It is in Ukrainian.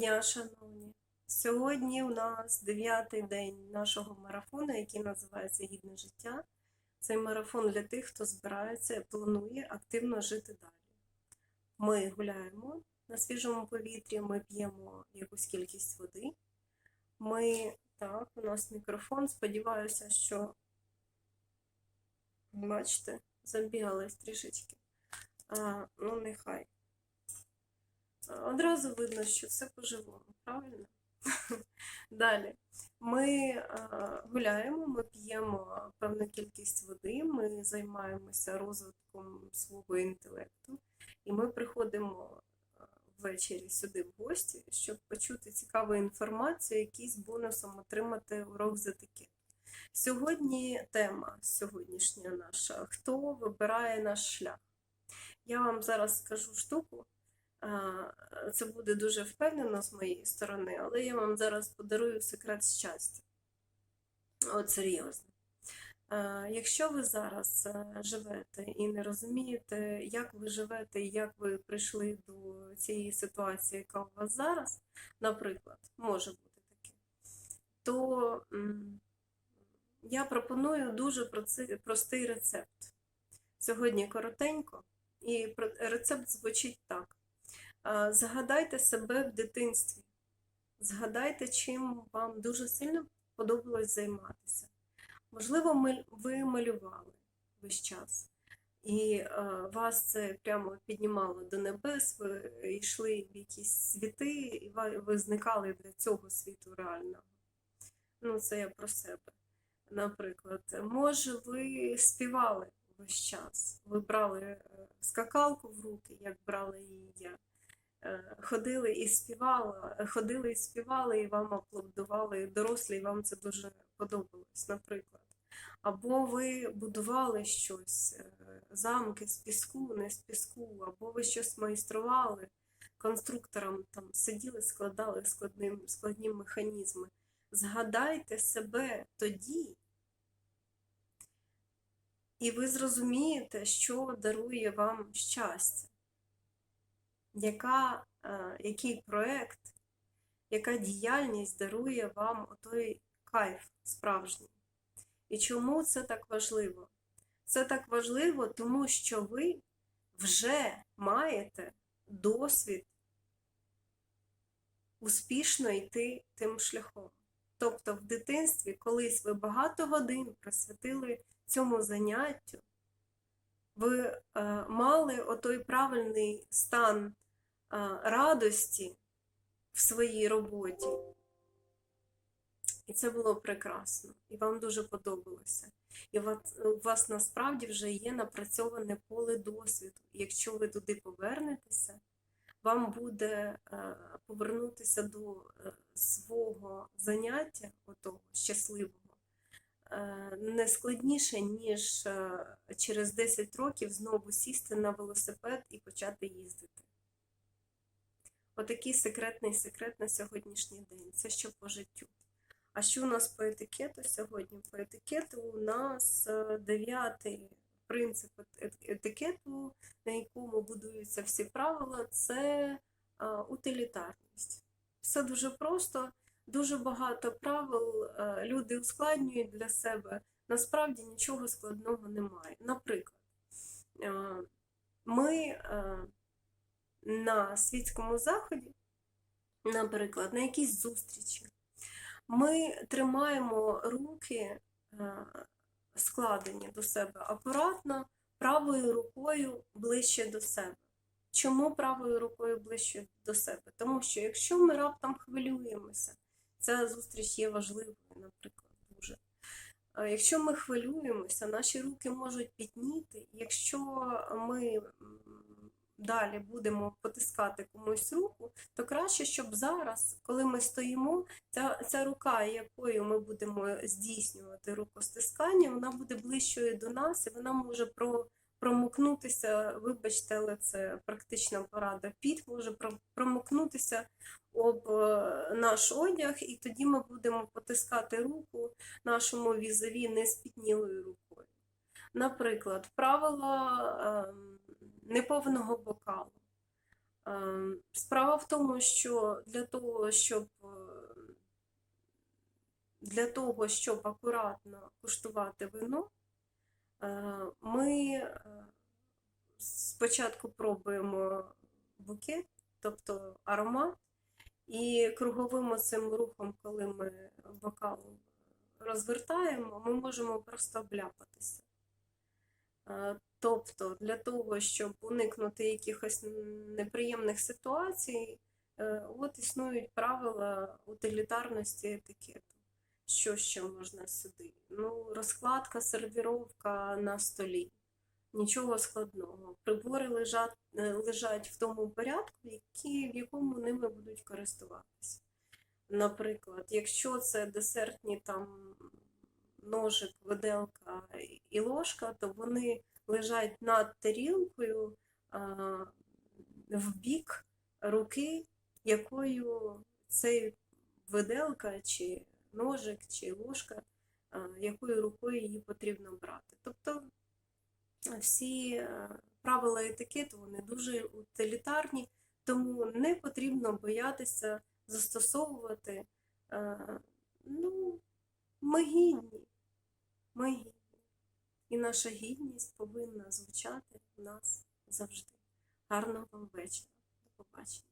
дня, шановні! Сьогодні у нас дев'ятий день нашого марафону, який називається Гідне життя. Цей марафон для тих, хто збирається і планує активно жити далі. Ми гуляємо на свіжому повітрі, ми п'ємо якусь кількість води. Ми, так, у нас мікрофон. Сподіваюся, що бачите, забігались трішечки. А, ну, нехай. Одразу видно, що все по-живому, правильно? Далі. Ми гуляємо, ми п'ємо певну кількість води, ми займаємося розвитком свого інтелекту, і ми приходимо ввечері сюди в гості, щоб почути цікаву інформацію, якийсь бонусом отримати урок з етикету. Сьогодні тема сьогоднішня наша: хто вибирає наш шлях? Я вам зараз скажу штуку. Це буде дуже впевнено з моєї сторони, але я вам зараз подарую секрет щастя. От серйозно. Якщо ви зараз е, живете і не розумієте, як ви живете і як ви прийшли до цієї ситуації, яка у вас зараз, наприклад, може бути таке, то я пропоную дуже простий рецепт. Сьогодні коротенько, і рецепт звучить так. Згадайте себе в дитинстві. Згадайте, чим вам дуже сильно подобалось займатися. Можливо, ви малювали весь час, і е, вас це прямо піднімало до небес, ви йшли в якісь світи, і ви зникали для цього світу реального. Ну, це я про себе. Наприклад, може, ви співали весь час, ви брали е, скакалку в руки, як брала її я. Е, Ходили і співали, ходили і співали, і вам аплодували дорослі, і вам це дуже подобалось, наприклад. Або ви будували щось, е, замки з піску, не з піску, або ви щось майстрували, конструктором там сиділи, складали складні, складні механізми. Згадайте себе тоді, і ви зрозумієте, що дарує вам щастя яка, е, який проєкт, яка діяльність дарує вам той кайф справжній. І чому це так важливо? Це так важливо, тому що ви вже маєте досвід успішно йти тим шляхом. Тобто в дитинстві колись ви багато годин присвятили цьому заняттю, ви е, мали отой правильний стан е, радості в своїй роботі. І це було прекрасно, і вам дуже подобалося. І у вас, у вас насправді вже є напрацьоване поле досвіду. І якщо ви туди повернетеся, вам буде е, повернутися до свого заняття, отого щасливого, не складніше, ніж е, через 10 років знову сісти на велосипед і почати їздити. Отакий секретний секрет на сьогоднішній день. Це що по життю. А що у нас по етикету сьогодні? По етикету у нас е, дев'ятий принцип етикету, на якому будуються всі правила, це е, утилітарність. Все дуже просто, дуже багато правил е, люди ускладнюють для себе. Насправді нічого складного немає. Наприклад, е, ми е, на світському заході, наприклад, на якійсь зустрічі, ми тримаємо руки складені до себе акуратно, правою рукою ближче до себе. Чому правою рукою ближче до себе? Тому що якщо ми раптом хвилюємося, ця зустріч є важливою, наприклад, дуже. Якщо ми хвилюємося, наші руки можуть пітніти. Якщо ми далі будемо потискати комусь руку, то краще, щоб зараз, коли ми стоїмо, ця, ця рука, якою ми будемо здійснювати рукостискання, вона буде ближчою до нас, і вона може про, промокнутися, вибачте, але це практична порада. Піт може промокнутися об е, наш одяг, і тоді ми будемо потискати руку нашому візаві неспітнілою рукою. Наприклад, правило ем, неповного бокалу. Е, Справа в тому, що для того, щоб е, для того, щоб акуратно куштувати вино, ми е, спочатку пробуємо букет, тобто аромат, і круговим цим рухом, коли ми бокал розвертаємо, ми можемо просто обляпатися. Е, Тобто, для того, щоб уникнути якихось неприємних ситуацій, е, от існують правила утилітарності етикету. Що ще можна сюди? Ну, розкладка, сервіровка на столі. Нічого складного. Прибори лежать, е, лежать в тому порядку, які, в якому ними будуть користуватися. Наприклад, якщо це десертні там ножик, виделка і ложка, то вони лежать над тарілкою в бік руки, якою цей виделка, чи ножик, чи ложка, якою рукою її потрібно брати. Тобто всі е, правила етикету вони дуже утилітарні, тому не потрібно боятися застосовувати. е, Ну, ми гідні, ми гідні. І наша гідність повинна звучати в нас завжди. Гарного вечора. До побачення.